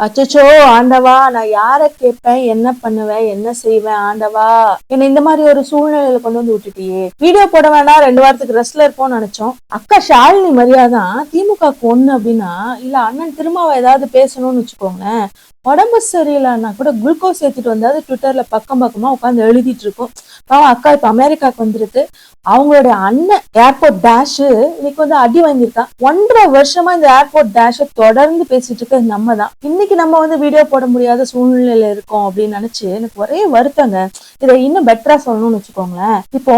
அச்சச்சோ ஆண்டவா நான் யார கேட்பேன்? என்ன பண்ணுவேன்? என்ன செய்வேன் ஆண்டவா? என்ன இந்த மாதிரி ஒரு சூழ்நிலையில கொண்டு வந்து விட்டுட்டியே. வீடியோ போட வேண்டாம் ரெண்டு வாரத்துக்கு ரெஸ்ட்ல இருப்போம்னு நினைச்சோம். அக்கா ஷாலினி மரியாதான் திமுக ஒண்ணு அப்படின்னா இல்ல அண்ணன் திரும்ப ஏதாவது பேசணும்னு வச்சுக்கோங்களேன் உடம்பு சரியில்லைன்னா கூட குளுக்கோஸ் ஏற்றிட்டு வந்தாது ட்விட்டரில் பக்கம் பக்கமா உட்காந்து எழுதிட்டு இருக்கோம் பாவம் அக்கா இப்போ அமெரிக்காவுக்கு வந்துருக்கு. அவங்களுடைய அண்ணன் ஏர்போர்ட் டேஷு இன்னைக்கு வந்து அடி வாங்கியிருக்கான் ஒன்றரை வருஷமா இந்த ஏர்போர்ட் டேஷை தொடர்ந்து பேசிட்டு இருக்க நம்ம தான் இன்னைக்கு நம்ம வந்து வீடியோ போட முடியாத சூழ்நிலையில இருக்கோம் அப்படின்னு நினைச்சு எனக்கு ஒரே வருத்தங்க. இதை இன்னும் பெட்டரா சொல்லணும்னு வச்சுக்கோங்களேன். இப்போ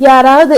யாராவது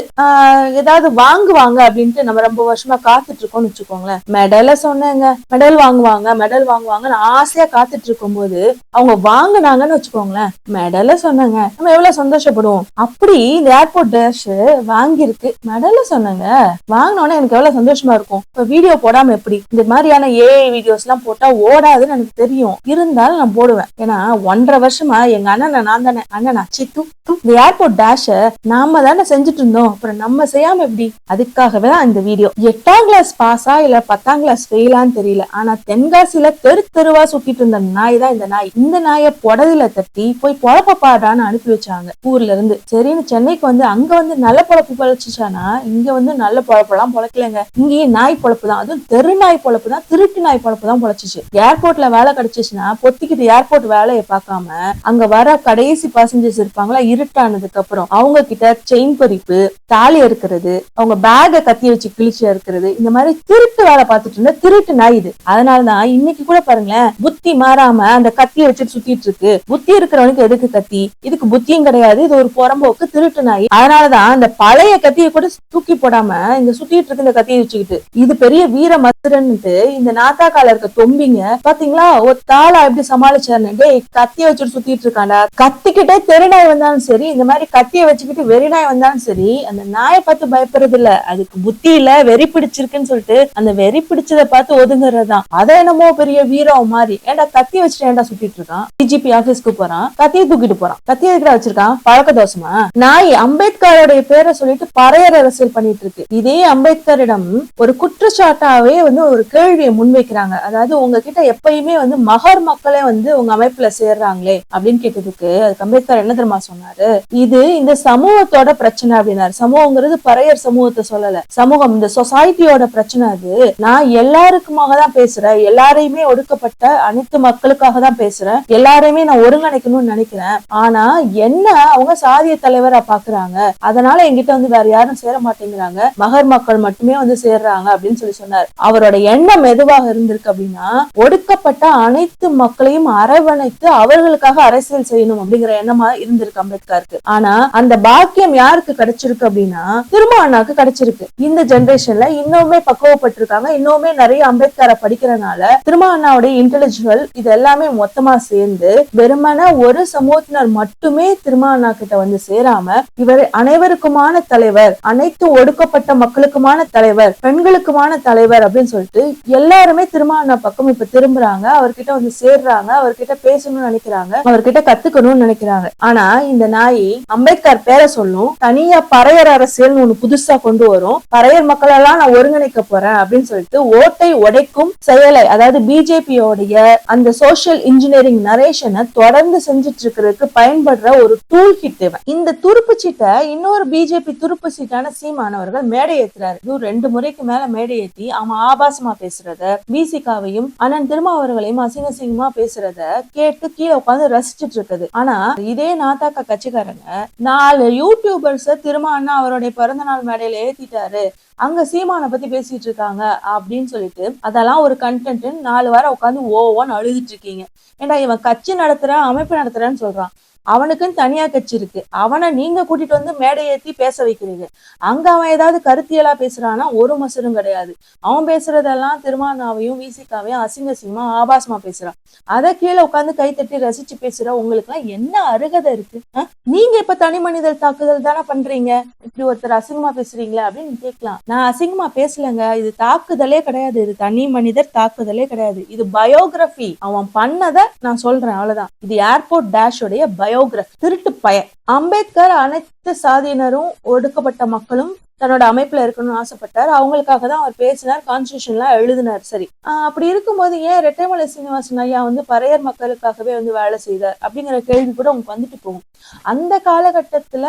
ஏதாவது வாங்குவாங்க அப்படின்ட்டு நம்ம ரொம்ப வருஷமா காத்துட்டு இருக்கோம்னு வச்சுக்கோங்களேன். மெடல சொன்னேங்க. மெடல் வாங்குவாங்க மெடல் வாங்குவாங்கன்னு ஆசையா காத்துட்டு இருக்கும்போது அவங்க வாங்கினாங்கன்னு வச்சுக்கோங்களேன். மெடல சொன்னாங்க. நம்ம எவ்வளவு சந்தோஷப்படுவோம். அப்படி இந்த ஏர்போர்ட் டேஷ் வாங்கியிருக்கு. மெடல சொன்னாங்க. வாங்கினோன்னே எனக்கு எவ்வளவு சந்தோஷமா இருக்கும். இப்ப வீடியோ போடாம எப்படி? இந்த மாதிரியான ஏஐ வீடியோஸ் எல்லாம் போட்டா ஓடாதுன்னு எனக்கு தெரியும். இருந்தாலும் நான் போடுவேன். ஏன்னா ஒன்றரை வருஷமா எங்க அண்ணனை நான் தானே. அண்ணனா சித்து இந்த ஏர்போர்ட் டேஷ நாம தானே செஞ்சுட்டு இருந்தோம் அப்புறம் நம்ம செய்யாம எப்படி? அதுக்காகவே தான் இந்த வீடியோ. எட்டாம் கிளாஸ் பாஸா இல்ல பத்தாம் கிளாஸ் ஃபெயிலான்னு தெரியல. ஆனா தென்காசியில தெரு தெருவா சுத்திட்டு இருந்த நாய் தான் இந்த நாய். இந்த நாயை புடதுல தட்டி போய் பொழப்ப பாடான்னு அனுப்பி வச்சாங்க ஊர்ல இருந்து. சரின்னு சென்னைக்கு வந்து அங்க வந்து நல்ல பொழப்பு பொழைச்சிச்சானா? இங்க வந்து நல்ல பொழப்பெல்லாம் பொழைக்கலங்க. இங்கேயே நாய் பொழப்பு தான். அதுவும் தெரு நாய் பொழப்பு தான். திருட்டு நாய் பொழப்பு தான் பொழைச்சிச்சு. ஏர்போர்ட்ல வேலை கிடைச்சிச்சுன்னா பொத்திக்கிட்டு ஏர்போர்ட் வேலையை பார்க்காம அங்க வர கடைசி பாசஞ்சர்ஸ் இருப்பாங்களா இருட்டானதுக்கு அப்புறம் அவங்க கிட்ட செயின் பறிப்பு தாலி இருக்கிறது அவங்க பேக கத்தி வச்சு கிழிச்சு இருக்கிறது இந்த மாதிரி திருட்டு வேலை பார்த்துட்டு இருந்த திருட்டு நாய் இது. அதனாலதான் இன்னைக்கு கூட பாருங்களேன் புத்தி மாறாம அந்த கத்தியை வச்சுட்டு சுத்திட்டு இருக்கு. புத்தி இருக்கிறவனுக்கு எதுக்கு கத்தி? இதுக்கு புத்தியும் கிடையாது இது ஒரு புறம்போக்கு திருட்டு நாய். அதனாலதான் அந்த பழைய கத்தியை கூட தூக்கி போடாம இங்க சுத்திட்டு இருக்கு இந்த கத்தியை வச்சுக்கிட்டு. இது பெரிய வீர மதுரன்ட்டு இந்த நாத்தாக்கால இருக்க தொம்பிங்க பாத்தீங்களா? ஒரு தாளா எப்படி சமாளிச்சாருன்னு? டேய் கத்திய வச்சுட்டு சுத்திட்டு இருக்காண்டா கத்திக்கிட்டே தெருநாய் வந்தாலும் சரி இந்த மாதிரி கத்திய வச்சுக்கிட்டு வெறிநாய் நாய் இருந்தாலும் சரி அந்த நாயை பார்த்து பயப்படுறது இல்ல அதுக்கு புத்தி இல்ல வெறி பிடிச்சிருக்குன்னு சொல்லிட்டு அந்த வெறி பிடிச்சதை பார்த்து ஒதுங்குறதுதான். அத அதை என்னமோ பெரிய வீரம் மாதிரி ஏன்டா கத்தி வச்சுட்டு ஏன்டா சுட்டிட்டு இருக்கான்? டிஜிபி ஆபீஸ்க்கு போறான் கத்தியை தூக்கிட்டு போறான். கத்தி எதுக்குடா வச்சிருக்கான்? பழக்க தோசமா நாய் அம்பேத்கருடைய பேரை சொல்லிட்டு பறையர் அரசியல் பண்ணிட்டு இருக்கு. இதே அம்பேத்கரிடம் ஒரு குற்றச்சாட்டாவே வந்து ஒரு கேள்வியை முன்வைக்கிறாங்க. அதாவது உங்ககிட்ட எப்பயுமே வந்து மகர் மக்களே வந்து உங்க அமைப்புல சேர்றாங்களே அப்படின்னு கேட்டதுக்கு அதுக்கு அம்பேத்கர் என்ன தெரியுமா சொன்னாரு? இது இந்த சமூகத்தோட பிரச்சனை அப்படின்னாரு. சமூகங்கிறது பறையர் சமூகத்தை சொல்லல. சமூகம் இந்த சொசைட்டியோட பிரச்சனை அது. நான் எல்லாருக்குமாக தான் பேசுறேன். எல்லாரையுமே ஒடுக்கப்பட்ட அனைத்து மக்களுக்காக தான் பேசுறேன். எல்லாரையுமே நான் ஒருங்கிணைக்கணும்னு நினைக்கிறேன். ஆனா என்ன அவங்க சாதிய தலைவரா பாக்குறாங்க? அதனால என்கிட்ட வந்து வேற யாரும் சேர மாட்டேங்கிறாங்க. மகர் மக்கள் மட்டுமே வந்து சேர்றாங்க அப்படின்னு சொல்லி சொன்னார். அவரோட எண்ணம் எதுவாக இருந்திருக்கு அப்படின்னா ஒடுக்கப்பட்ட அனைத்து மக்களையும் அரவணைத்து அவர்களுக்காக அரசியல் செய்யணும் அப்படிங்கிற எண்ணமா இருந்திருக்கு அம்பேத்கருக்கு. ஆனா அந்த பாக்கியம் யாருக்கு கிடைச்சிருக்கு அப்படின்னா திரும்ப அண்ணாக்கு கிடைச்சிருக்கு. இந்த ஜெனரேஷன்ல இன்னுமே பக்குவப்பட்டிருக்காங்க இன்னுமே நிறைய அம்பேத்கரை படிக்கிறனால திரும்ப அண்ணாவுடைய இன்டெலிஜுவல் இது எல்லாமே மொத்தமா சேர்ந்து வெறுமன ஒரு சமூகத்தினர் மட்டுமே திரும்ப அண்ணா கிட்ட வந்து சேராம இவர் அனைவருக்குமான தலைவர் அனைத்து ஒடுக்கப்பட்ட மக்களுக்குமான தலைவர் பெண்களுக்குமான தலைவர் அப்படின்னு சொல்லிட்டு எல்லாருமே திரும்ப அண்ணா பக்கம் இப்ப திரும்புறாங்க அவர்கிட்ட வந்து சேர்றாங்க அவர்கிட்ட பேசணும்னு நினைக்கிறாங்க அவர்கிட்ட கத்துக்கணும்னு நினைக்கிறாங்க. ஆனா இந்த நாய் அம்பேத்கர் பேரை சொல்லும் தனியா பறையர் அரசியல் ஒண்ணு புதுசா கொண்டு வரும். பறையர் மக்களெல்லாம் நான் ஒருங்கிணைக்க போறேன் அப்படின்னு சொல்லிட்டு ஓட்டை உடைக்கும் செயலை அதாவது பிஜேபியோடைய அந்த சோசியல் இன்ஜினியரிங் நரேஷனை தொடர்ந்து செஞ்சுட்டு இருக்கிறதுக்கு பயன்படுற ஒரு டூல் கிட் இவன். இந்த துருப்பு சீட்டை இன்னொரு பிஜேபி துருப்பு சீட்டான சீமானவர்கள் மேடை ஏத்துறாரு. இது ரெண்டு முறைக்கு மேல மேடை ஏத்தி அவன் ஆபாசமா பேசுறத பிசிகாவையும் அண்ணன் திருமாவர்களையும் அசிங்க அசிங்கமா பேசுறத கேட்டு கீழே உட்காந்து ரசிச்சிட்டு இருக்குது ஆனா இதே நாத்தாக்கா கட்சிக்காரங்க நாலு யூடியூபர்ஸ் திரும்ப அண்ணா அவருடைய பிறந்த நாள் மேடையில ஏத்திட்டாரு. அங்க சீமானை பத்தி பேசிட்டு இருக்காங்க அப்படின்னு சொல்லிட்டு அதெல்லாம் ஒரு கண்டென்ட் நாலு வாரம் உட்காந்து ஓவான்னு அழுதுட்டு இருக்கீங்க. ஏன்டா இவன் கட்சி நடத்துறேன் அமைப்பு நடத்துறேன்னு சொல்றான். அவனுக்குன்னு தனியா கட்சி இருக்கு. அவனை நீங்க கூட்டிட்டு வந்து மேடை ஏத்தி பேச வைக்கிறீங்க. அங்க அவன் ஏதாவது கருத்தியலா பேசுறான்னா ஒரு மசரும் கிடையாது. அவன் பேசுறதெல்லாம் திருமானாவையும் விசிகாவையும் அசிங்க அசிங்கமா ஆபாசமா பேசுறான். அதை கீழே உட்காந்து கைத்தட்டி ரசிச்சு பேசுற உங்களுக்கு எல்லாம் என்ன அருகதை இருக்கு? நீங்க இப்ப தனி மனிதர் தாக்குதல் தானே பண்றீங்க? இப்படி ஒருத்தர் அசிங்கமா பேசுறீங்களே அப்படின்னு கேட்கலாம். நான் அசிங்கமா பேசலங்க. இது தாக்குதலே கிடையாது. இது தனி மனிதர் தாக்குதலே கிடையாது. இது பயோகிராபி அவன் பண்ணதை நான் சொல்றேன். அவ்வளவுதான். இது ஏர்போர்ட் டேஷ் உடைய பயோகிராஃபி திருட்டு பய அம்பேத்கர் அனைத்து சாதியினரும் ஒடுக்கப்பட்ட மக்களும் தன்னோட அமைப்புல இருக்கணும்னு ஆசைப்பட்டார். அவங்களுக்காக தான் அவர் பேசினார் கான்ஸ்டியூஷன்லாம் எழுதினார். சரி. அப்படி இருக்கும்போது ஏன் ரெட்டைமலை சீனிவாசன் ஐயா வந்து பறையர் மக்களுக்காகவே வந்து வேலை செய்தார் அப்படிங்கிற கேள்வி கூட உங்களுக்கு வந்துட்டு போகும். அந்த காலகட்டத்துல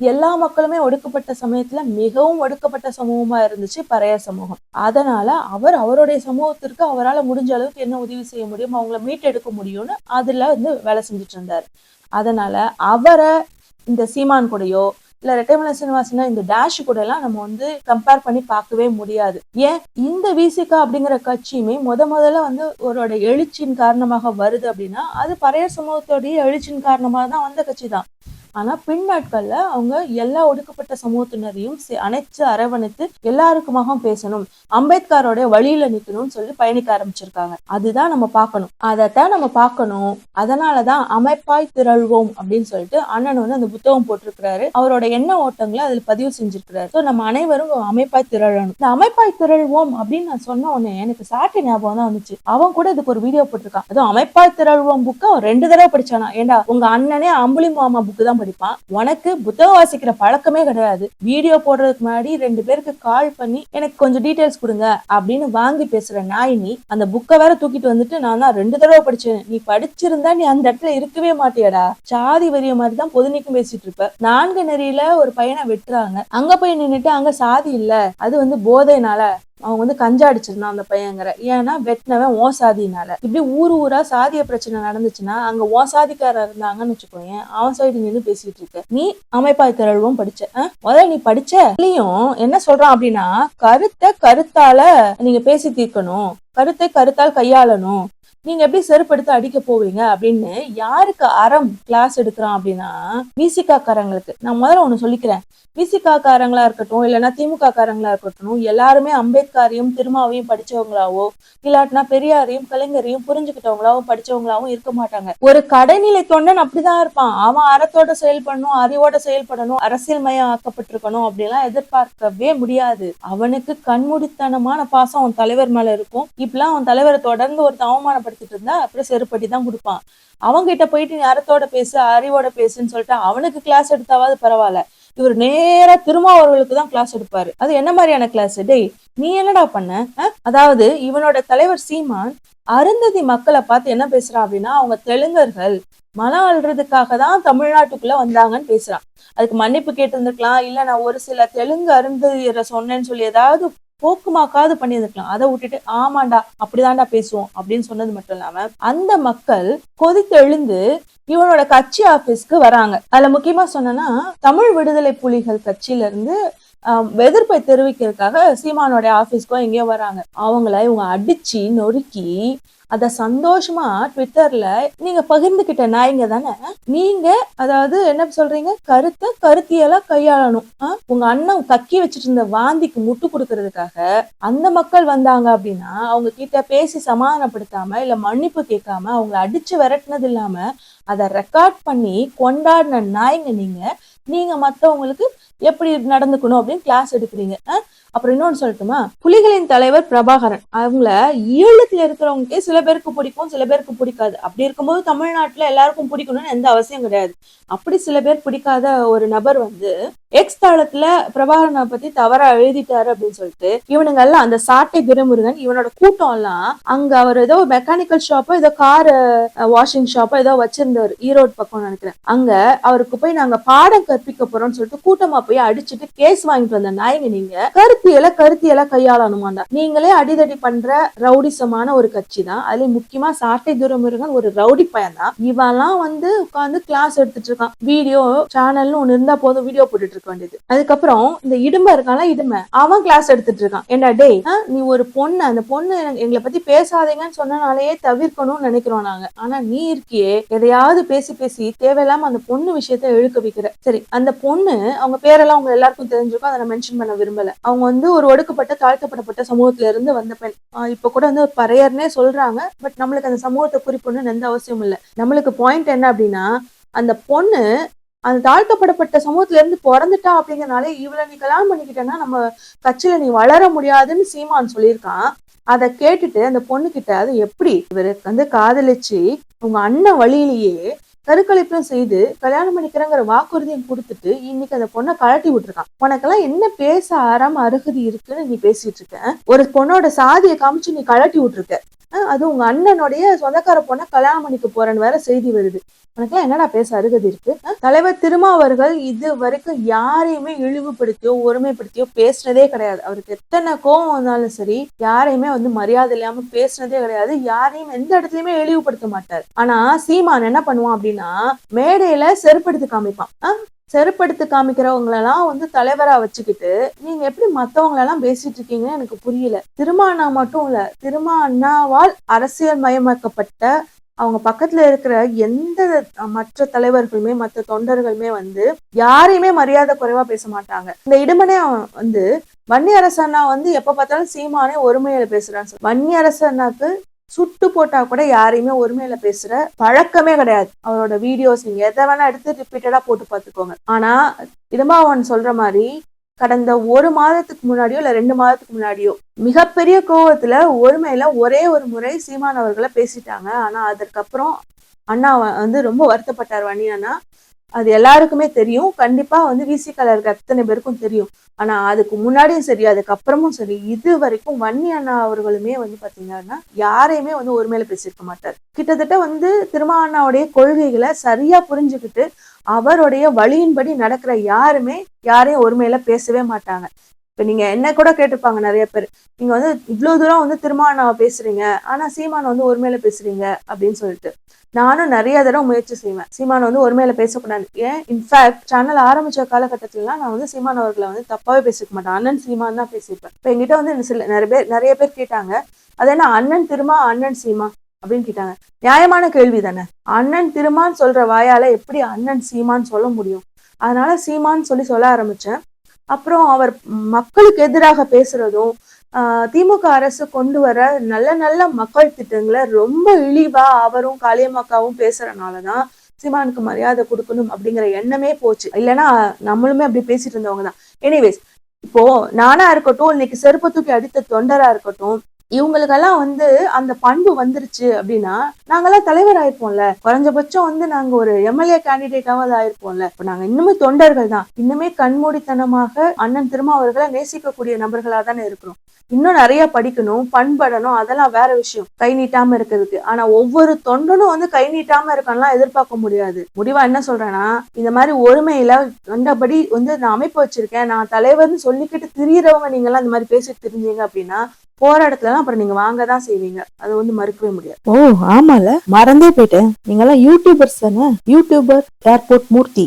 எல்லா மக்களுமே ஒடுக்கப்பட்ட சமயத்துல மிகவும் ஒடுக்கப்பட்ட சமூகமா இருந்துச்சு பறையர் சமூகம். அதனால அவர் அவருடைய சமூகத்திற்கு அவரால் முடிஞ்ச அளவுக்கு என்ன உதவி செய்ய முடியும் அவங்கள மீட்டெடுக்க முடியும்னு அதுல வந்து வேலை செஞ்சுட்டு இருந்தார். அதனால அவரை இந்த சீமான் கூடயோ இல்ல ரெட்டைமலை சீனிவாசனா இந்த டேஷ் கூட எல்லாம் நம்ம வந்து கம்பேர் பண்ணி பார்க்கவே முடியாது. ஏன்? இந்த விசிகா அப்படிங்கிற கட்சியுமே முத முதல்ல வந்து ஒருவரோட எழுச்சியின் காரணமாக வருது அப்படின்னா அது பழைய சமூகத்தோடைய எழுச்சியின் காரணமாக தான் வந்த கட்சி தான் ஆனா பின் நாட்கள்ல அவங்க எல்லா ஒடுக்கப்பட்ட சமூகத்தினரையும் சே- அணைச்சு அரவணைத்து எல்லாருக்குமாக பேசணும். அம்பேத்கரோட வழியில நிக்கணும்னு சொல்லி பயணிக்க ஆரம்பிச்சிருக்காங்க. அதுதான் நம்ம பார்க்கணும். அதைத்தான் நம்ம பார்க்கணும். அதனாலதான் அமைப்பாய் திரள்வோம் அப்படின்னு சொல்லிட்டு அண்ணன் வந்து அந்த புத்தகம் போட்டிருக்கிறாரு. அவரோட எண்ண ஓட்டங்களை அதுல பதிவு செஞ்சிருக்கிறாரு. ஸோ நம்ம அனைவரும் அமைப்பாய் திரளணும். இந்த அமைப்பாய் திரள்வோம் அப்படின்னு நான் சொன்ன உடனே எனக்கு சாட்டை ஞாபகம் தான் வந்துச்சு. அவன் கூட இதுக்கு ஒரு வீடியோ போட்டிருக்கான். அதுவும் அமைப்பாய் திரள்வோம் புக்கு அவன் ரெண்டு தடவை படிச்சானா? ஏண்டா உங்க அண்ணனே அம்புலி மாமா புக்கு தான் படிப்பான் உனக்கு புத்தகம் வாசிக்கிற பழக்கமே கிடையாது. வீடியோ போடுறதுக்கு முன்னாடி ரெண்டு பேருக்கு கால் பண்ணி எனக்கு கொஞ்சம் டீட்டெயில்ஸ் கொடுங்க அப்படின்னு வாங்கி பேசுற நாய் நீ அந்த புக்கை வேற தூக்கிட்டு வந்துட்டு நான் தான் ரெண்டு தடவை படிச்சேன். நீ படிச்சிருந்தா நீ அந்த இடத்துல இருக்கவே மாட்டியடா. சாதி வரிய மாதிரி தான் பொதுநிக்கும் பேசிட்டு இருப்ப. நான்கு நெறியில ஒரு பையனை வெட்டுறாங்க. அங்க போய் நின்னுட்டு அங்க சாதி இல்ல. அது வந்து போதைனால. அவன் வந்து கஞ்சா அடிச்சிருந்தான் அந்த பையங்கிற ஏன்னா வெட்டினவன் ஓ சாதினால இப்படி ஊர் ஊரா சாதிய பிரச்சனை நடந்துச்சுன்னா அங்க ஓ சாதிக்காரர் இருந்தாங்கன்னு வச்சுக்கோயேன் அவன் சைடு நின்று பேசிட்டு இருக்க. நீ அமைப்பாய் திரழ்வும் படிச்ச முதல்ல நீ படிச்ச இல்லையும் என்ன சொல்றான் அப்படின்னா கருத்தை கருத்தால நீங்க பேசி தீர்க்கணும். கருத்தை கருத்தால் கையாளணும். நீங்க எப்படி செருப்படுத்து அடிக்க போவீங்க அப்படின்னு யாருக்கு அறம் கிளாஸ் எடுக்கிறான் அப்படின்னா விசிகா நான் முதல்ல ஒண்ணு சொல்லிக்கிறேன். விசிகா இருக்கட்டும் இல்லைன்னா திமுக காரங்களா இருக்கட்டும் எல்லாருமே அம்பேத்கரையும் திருமாவையும் படிச்சவங்களாவோ இல்லாட்டினா பெரியாரையும் கலைஞரையும் புரிஞ்சுக்கிட்டவங்களாவும் படிச்சவங்களாவும் இருக்க மாட்டாங்க. ஒரு கடைநிலை தொண்டன் அப்படிதான் இருப்பான். அவன் அறத்தோட செயல்படணும் அறிவோட செயல்படணும் அரசியல் மயம் ஆக்கப்பட்டிருக்கணும் அப்படிலாம் எதிர்பார்க்கவே முடியாது. அவனுக்கு கண்மூடித்தனமான பாசம் அவன் தலைவர் மேல இருக்கும். இப்பெல்லாம் அவன் தலைவரை தொடர்ந்து ஒரு அவமானப்படுத்திட்டு இருந்தா அப்புறம் செருப்படி தான் கொடுப்பான். அவன்கிட்ட போயிட்டு நீ அறத்தோட பேசு அறிவோட பேசுன்னு சொல்லிட்டு அவனுக்கு கிளாஸ் எடுத்தாவது பரவாயில்ல. இவர் நேரா திருமாவர்களுக்கு தான் கிளாஸ் எடுப்பாரு. அது என்ன மாதிரியான கிளாஸ் டேய் நீ என்னடா பண்ண? அதாவது இவனோட தலைவர் சீமான் அருந்ததி மக்களை பார்த்து என்ன பேசுறான் அப்படின்னா அவங்க தெலுங்கர்கள் மனம் அழுறதுக்காக தான் தமிழ்நாட்டுக்குள்ள வந்தாங்கன்னு பேசுறான் அதுக்கு மன்னிப்பு கேட்டிருந்திருக்கலாம். இல்ல நான் ஒரு சில தெலுங்கு அருந்ததியரை சொன்னேன்னு சொல்லி ஏதாவது போக்குமாக்காவது பண்ணியிருக்கலாம். அதை விட்டுட்டு ஆமாண்டா அப்படிதான்டா பேசுவோம் அப்படின்னு சொன்னது மட்டும் இல்லாம அந்த மக்கள் கொதித்தெழுந்து இவனோட கட்சி ஆபீஸ்க்கு வராங்க. அதுல முக்கியமா சொன்னேன்னா தமிழ் விடுதலை புலிகள் கட்சியில இருந்து எதிர்ப்பை தெரிவிக்கிறதுக்காக சீமானோட ஆஃபீஸ்க்கும் எங்கேயோ வராங்க. அவங்கள இவங்க அடிச்சு நொறுக்கி அத சந்தோஷமா ட்விட்டர்ல நீங்க பகிர்ந்துகிட்ட நாய்ங்க தானே நீங்க அதாவது என்ன சொல்றீங்க? கருத்தை கருத்தியெல்லாம் கையாளணும். உங்க அண்ணன் கக்கி வச்சிட்டு இருந்த வாந்திக்கு முட்டு கொடுக்கறதுக்காக அந்த மக்கள் வந்தாங்க அப்படின்னா அவங்க கிட்ட பேசி சமாதானப்படுத்தாம இல்ல மன்னிப்பு கேட்காம அவங்கள அடிச்சு விரட்டுனது இல்லாம அதை ரெக்கார்ட் பண்ணி கொண்டாடின நாய்ங்க நீங்க. நீங்க மத்தவங்களுக்கு எப்படி நடந்துக்கணும் அப்படின்னு கிளாஸ் எடுக்கிறீங்க. அப்புறம் இன்னொன்னு சொல்லட்டுமா? புலிகளின் தலைவர் பிரபாகரன். அவங்கள ஈழத்துல இருக்கிறவங்களுக்கே சில பேருக்கு பிடிக்கும் சில பேருக்கு பிடிக்காது. அப்படி இருக்கும்போது தமிழ்நாட்டுல எல்லாருக்கும் பிடிக்கணும்னு எந்த அவசியம் கிடையாது. அப்படி சில பேர் பிடிக்காத ஒரு நபர் வந்து எக்ஸ் தளத்துல பிரபாகரனை பத்தி தவறா எழுதிட்டாரு அப்படின்னு சொல்லிட்டு இவனுங்க எல்லாம் அந்த சாட்டை துரைமுருகன் இவனோட கூட்டம் எல்லாம் அங்க அவர் ஏதோ மெக்கானிக்கல் ஷாப்போ ஏதோ கார் வாஷிங் ஷாப்போ ஏதோ வச்சிருந்தவர். ஈரோடு பக்கம் நினைக்கிறேன். அங்க அவருக்கு போய் நாங்க பாடம் கற்பிக்க போறோம்னு சொல்லிட்டு கூட்டமா போய் அடிச்சுட்டு கேஸ் வாங்கிட்டு வந்த நாயங்க நீங்க கருத்தியலை கருத்தியலை கையாளணுமாண்டா. நீங்களே அடிதடி பண்ற ரவுடிசமான ஒரு கட்சி தான் அதுல முக்கியமா சாட்டை துரைமுருகன் ஒரு ரவுடி பையன் தான் இவெல்லாம் வந்து உட்காந்து கிளாஸ் எடுத்துட்டு இருக்கான். வீடியோ சேனல்னு ஒண்ணு இருந்தா போதும் வீடியோ போட்டுட்டு இருக்க வேண்டியது. அதுக்கப்புறம் இந்த இடும்ப இருக்கான இடுமை அவன் கிளாஸ் எடுத்துட்டு இருக்கான். ஏண்டா டேய் நீ ஒரு பொண்ணு அந்த பொண்ணு எங்களை பத்தி பேசாதீங்கன்னு சொன்னனாலேயே தவிர்க்கணும்னு நினைக்கிறோம் நாங்க. ஆனா நீ இருக்கியே எதையாவது பேசி பேசி தேவையில்லாம அந்த பொண்ணு விஷயத்த இழுக்க வைக்கிற. சரி அந்த பொண்ணு அவங்க பேரெல்லாம் அவங்க எல்லாருக்கும் தெரிஞ்சிருக்கும் அதை நான் மென்ஷன் பண்ண விரும்பல. அவங்க வந்து ஒரு ஒடுக்கப்பட்ட தாழ்த்தப்படப்பட்ட சமூகத்துல இருந்து வந்த பெண். இப்ப கூட வந்து பறையர்னே சொல்றாங்க பட் நம்மளுக்கு அந்த சமூகத்தை குறிப்பிடணும்னு எந்த அவசியமும் இல்லை. நம்மளுக்கு பாயிண்ட் என்ன அப்படின்னா அந்த பொண்ணு அந்த தாழ்த்தப்படப்பட்ட சமூகத்துல இருந்து பிறந்துட்டா அப்படிங்கறனாலே இவளை நீ கல்யாணம் பண்ணிக்கிட்டேன்னா நம்ம கட்சியில நீ வளர முடியாதுன்னு சீமான் சொல்லியிருக்கான். அதை கேட்டுட்டு அந்த பொண்ணு கிட்ட அது எப்படி? இவருக்கு வந்து காதலிச்சு உங்க அண்ணன் வழியிலேயே கருக்கலைப்பும் செய்து கல்யாணம் பண்ணிக்கிறேங்கிற வாக்குறுதியும் கொடுத்துட்டு இன்னைக்கு அந்த பொண்ணை கழட்டி விட்டுருக்கான். உனக்கெல்லாம் என்ன பேச ஆறாம அருகதி இருக்குன்னு நீ பேசிட்டு இருக்க. ஒரு பொண்ணோட சாதியை காமிச்சு நீ கழட்டி விட்டுருக்க. அது உங்க அண்ணனுடைய சொந்தக்கார பொண்ணை கல்யாணம் பண்ணிக்க போறேன்னு வேற செய்தி வருது. எனக்கு என்னடா பேச அருகதி இருக்கு? தலைவர் திருமா அவர்கள் இது வரைக்கும் யாரையுமே இழிவுபடுத்தியோ ஒருமைப்படுத்தியோ பேசுனதே கிடையாது. அவருக்கு எத்தனை கோவம் வந்தாலும் சரி யாரையுமே வந்து மரியாதை இல்லாம பேசுனதே கிடையாது. யாரையும் எந்த இடத்துலயுமே இழிவுபடுத்த மாட்டார். ஆனா சீமான் என்ன பண்ணுவான் அப்படின்னா மேடையில செருப்படுத்தி காமிப்பான். செருப்படுத்து காமிக்கிறவங்களெல்லாம் வந்து தலைவரா வச்சுக்கிட்டு நீங்க எப்படி மத்தவங்களெல்லாம் பேசிட்டு இருக்கீங்கன்னு எனக்கு புரியல. திருமா அண்ணா மட்டும் இல்ல திருமா அண்ணாவால் அரசியல் மயமாக்கப்பட்ட அவங்க பக்கத்துல இருக்கிற எந்த மற்ற தலைவர்களுமே மற்ற தொண்டர்களுமே வந்து யாரையுமே மரியாதை குறைவா பேச மாட்டாங்க. இந்த இடுமனே வந்து வன்னி அரசண்ணா வந்து எப்ப பார்த்தாலும் சீமானே ஒருமையில பேசுறான்னு வன்னியரசன்னாக்கு வன்னி அரசண்ணாக்கு சுட்டு போட்டா கூட யாரையுமே ஒருமையில பேசுற பழக்கமே கிடையாது. அவரோட வீடியோஸ் நீங்க எதை வேணா எடுத்து ரிப்பீட்டடா போட்டு பார்த்துக்கோங்க. ஆனா இடும்பாவன் சொல்ற மாதிரி கடந்த ஒரு மாதத்துக்கு முன்னாடியோ இல்ல ரெண்டு மாதத்துக்கு முன்னாடியோ மிகப்பெரிய கோவத்துல ஒருமையில ஒரே ஒரு முறை சீமான் அவர்களை பேசிட்டாங்க. ஆனா அதற்கப்புறம் அண்ணா வந்து ரொம்ப வருத்தப்பட்டார். வன்னி அண்ணா அது எல்லாருக்குமே தெரியும். கண்டிப்பா வந்து விசிகால இருக்க அத்தனை பேருக்கும் தெரியும். ஆனா அதுக்கு முன்னாடியும் சரி அதுக்கப்புறமும் சரி இது வரைக்கும் வன்னி அண்ணா அவர்களுமே வந்து பாத்தீங்கன்னா யாரையுமே வந்து ஒருமையில பேசியிருக்க மாட்டார். கிட்டத்தட்ட வந்து திருமா அண்ணாவுடைய கொள்கைகளை சரியா புரிஞ்சுக்கிட்டு அவருடைய வழியின்படி நடக்கிற யாருமே யாரையும் ஒருமையில பேசவே மாட்டாங்க. இப்போ நீங்கள் என்ன கூட கேட்டிருப்பாங்க நிறைய பேர். நீங்கள் வந்து இவ்வளோ தூரம் வந்து திருமாவண்ணாவை பேசுகிறீங்க ஆனால் சீமான் வந்து ஒருமையில பேசுகிறீங்க அப்படின்னு சொல்லிட்டு. நானும் நிறைய தடவை முயற்சி செய்வேன். சீமான் வந்து ஒருமையில பேசக்கூடாது. ஏன்? இன்ஃபேக்ட் சேனல் ஆரம்பித்த காலகட்டத்திலலாம் நான் வந்து சீமான் அவர்களை வந்து தப்பாகவே பேசிக்க மாட்டேன். அண்ணன் சீமான் தான் பேசியிருப்பேன் இப்போ எங்கிட்ட வந்து சில நிறைய பேர் நிறைய பேர் கேட்டாங்க. அது என்ன அண்ணன் திருமா அண்ணன் சீமா அப்படின்னு கேட்டாங்க. நியாயமான கேள்வி தானே? அண்ணன் திருமான்னு சொல்ற வாயால எப்படி அண்ணன் சீமான்னு சொல்ல முடியும்? அதனால சீமான்னு சொல்லி சொல்ல ஆரம்பிச்சேன். அப்புறம் அவர் மக்களுக்கு எதிராக பேசுறதும் திமுக அரசு கொண்டு வர நல்ல நல்ல மக்கள் திட்டங்களை ரொம்ப இழிவா அவரும் காளியம்மாக்காவும் பேசுறதுனாலதான் சிவானுக்கு மரியாதை கொடுக்கணும் அப்படிங்கிற எண்ணமே போச்சு. இல்லைன்னா நம்மளுமே அப்படி பேசிட்டு இருந்தவங்க தான் எனிவேஸ் இப்போ நானா இருக்கட்டும் இன்னைக்கு செருப்பு தூக்கி அடித்த தொண்டரா இருக்கட்டும் இவங்களுக்கெல்லாம் வந்து அந்த பண்பு வந்துருச்சு அப்படின்னா நாங்கெல்லாம் தலைவர் ஆயிருப்போம்ல குறைஞ்சபட்சம் வந்து நாங்க ஒரு எம்எல்ஏ கேண்டிடேட்டாவது ஆயிருப்போம்ல. இப்ப நாங்க இன்னுமே தொண்டர்கள் தான். இன்னுமே கண்மூடித்தனமாக அண்ணன் திருமாவர்களை நேசிக்கக்கூடிய நபர்களா தானே இருக்கிறோம். இன்னும் நிறைய படிக்கணும் பண்படணும் அதெல்லாம் வேற விஷயம். கை நீட்டாம இருக்கிறதுக்கு. ஆனா ஒவ்வொரு தொண்டனும் வந்து கை நீட்டாம இருக்கணும்லாம் எதிர்பார்க்க முடியாது. முடிவா என்ன சொல்றேன்னா இந்த மாதிரி ஒருமையில கண்டபடி வந்து நான் அமைப்பு வச்சிருக்கேன் நான் தலைவர்னு சொல்லிக்கிட்டு திரியறவங்க நீங்க எல்லாம் இந்த மாதிரி பேசிட்டு தெரிஞ்சீங்க அப்படின்னா போற இடத்துலலாம் அப்புறம் நீங்க வாங்க தான் செய்வீங்க. அது வந்து மறுக்கவே முடியாது. ஓ ஆமால. மறந்தே போயிட்டேன். நீங்கெல்லாம் யூடியூபர்ஸ் தானே? YouTuber airport Murthy.